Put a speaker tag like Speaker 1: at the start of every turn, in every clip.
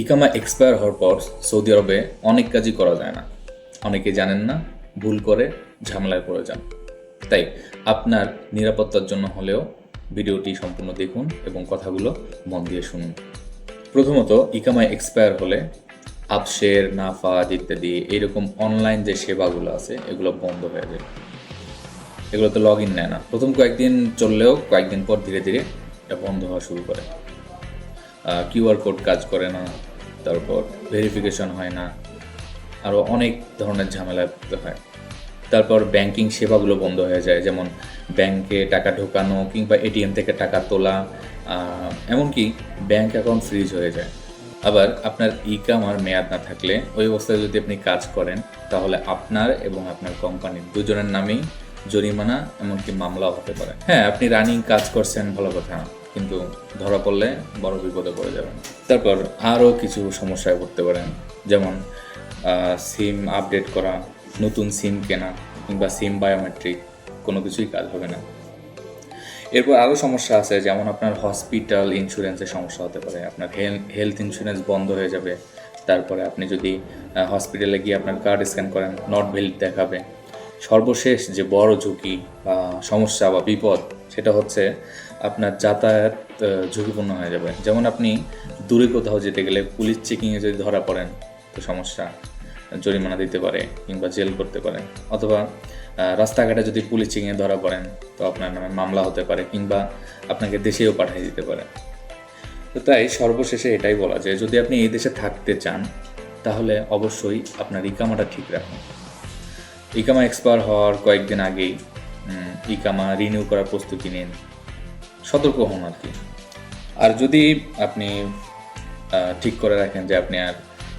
Speaker 1: ইকামা expire হওয়ার পর Saudi আরবে অনেক কাজই করা যায় না। অনেকে জানেন না, ভুল করে ঝামেলায় পড়ে যান। তাই আপনার নিরাপত্তার জন্য হলেও ভিডিওটি সম্পূর্ণ দেখুন এবং কথাগুলো মন দিয়ে শুনুন। প্রথমত, ইকামা এক্সপায়ার হলে আপশের নাফাজ ইত্যাদি এইরকম অনলাইন যে সেবাগুলো আছে, এগুলো বন্ধ হয়ে যায়। এগুলো তো লগ ইন নেয় না। প্রথম কয়েকদিন চললেও কয়েকদিন পর ধীরে ধীরে এটা বন্ধ হওয়া শুরু করে। কিউআর কোড কাজ করে না, তারপর ভেরিফিকেশন হয় না আরও অনেক ধরনের ঝামেলা হয়। তারপর ব্যাংকিং সেবাগুলো বন্ধ হয়ে যায়, যেমন ব্যাংকে টাকা ঢোকানো কিংবা এটিএম থেকে টাকা তোলা এমনকি ব্যাংক অ্যাকাউন্ট ফ্রিজ হয়ে যায়। আবার আপনার ইকামার মেয়াদ না থাকলে ওই অবস্থায় যদি আপনি কাজ করেন, তাহলে আপনার এবং আপনার কোম্পানির দুজনের নামেই জরিমানা, এমনকি মামলাও হতে পারে। হ্যাঁ আপনি রানিং কাজ করছেন, ভালো কথা। কিন্তু ধরা পড়লে বড় বিপদে পড়ে যাবেন। তারপর আরও কিছু সমস্যায় পড়তে পারেন, যেমন সিম আপডেট করা, নতুন সিম কেনা কিংবা সিম বায়োমেট্রিক, কোনো কিছুই কাজ হবে না। এরপর আরও সমস্যা আছে, যেমন আপনার হসপিটাল ইন্স্যুরেন্সের সমস্যা হতে পারে, আপনার হেলথ ইন্স্যুরেন্স বন্ধ হয়ে যাবে। তারপরে আপনি যদি হসপিটালে গিয়ে আপনার কার্ড স্ক্যান করেন, নট ভ্যালিড দেখাবে। সর্বশেষ যে বড় ঝুঁকি বা সমস্যা বা বিপদ, সেটা হচ্ছে আপনার যাতায়াত ঝুঁকিপূর্ণ হয়ে যাবে। যেমন আপনি দূরে কোথাও যেতে গেলে পুলিশ চেকিংয়ে যদি ধরা পড়েন, তো সমস্যা। জরিমানা দিতে পারে কিংবা জেল করতে পারে। অথবা রাস্তাঘাটে যদি পুলিশ চেকিংয়ে ধরা পড়েন, তো আপনার নামে মামলা হতে পারে কিংবা আপনাকে দেশেও পাঠিয়ে দিতে পারে। তো তাই সর্বশেষে এটাই বলা যায়, যদি আপনি এই দেশে থাকতে চান, তাহলে অবশ্যই আপনার ইকামাটা ঠিক রাখুন। ইকামা এক্সপায়ার হওয়ার কয়েকদিন আগেই ইকামা রিনিউ করার প্রস্তুতি নিন। সতর্ক হন আর কি। আর যদি আপনি ঠিক করে রাখেন যে আপনি আর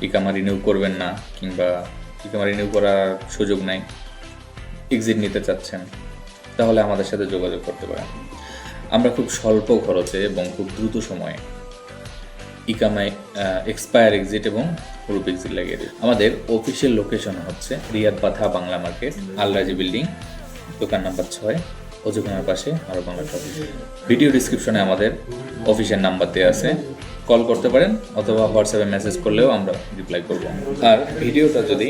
Speaker 1: ইকামা রিনিউ করবেন না, কিংবা ইকামা রিনিউ করার সুযোগ নাই এক্সিট নিতে চাচ্ছেন, তাহলে আমাদের সাথে যোগাযোগ করতে পারেন। আমরা খুব স্বল্প খরচে এবং খুব দ্রুত সময়ে ইকামায় এক্সপায়ার এক্সিট এবং গ্রুপ এক্সিট লাগিয়ে দিই। আমাদের অফিসিয়াল লোকেশন হচ্ছে Riyadh Batha Bangla market, Al Rajhi building, দোকান নাম্বার ছয় অজুখানার পাশে আরও বাংলা শপ ভিডিও ডিসক্রিপশনে আমাদের অফিসের নাম্বার দেওয়া আছে। কল করতে পারেন অথবা হোয়াটসঅ্যাপে মেসেজ করলেও আমরা রিপ্লাই করব। আর ভিডিওটা যদি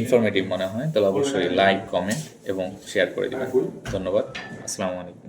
Speaker 1: ইনফরমেটিভ মনে হয়, তাহলে অবশ্যই লাইক কমেন্ট এবং শেয়ার করে দেবেন। ধন্যবাদ। আসসালামু আলাইকুম।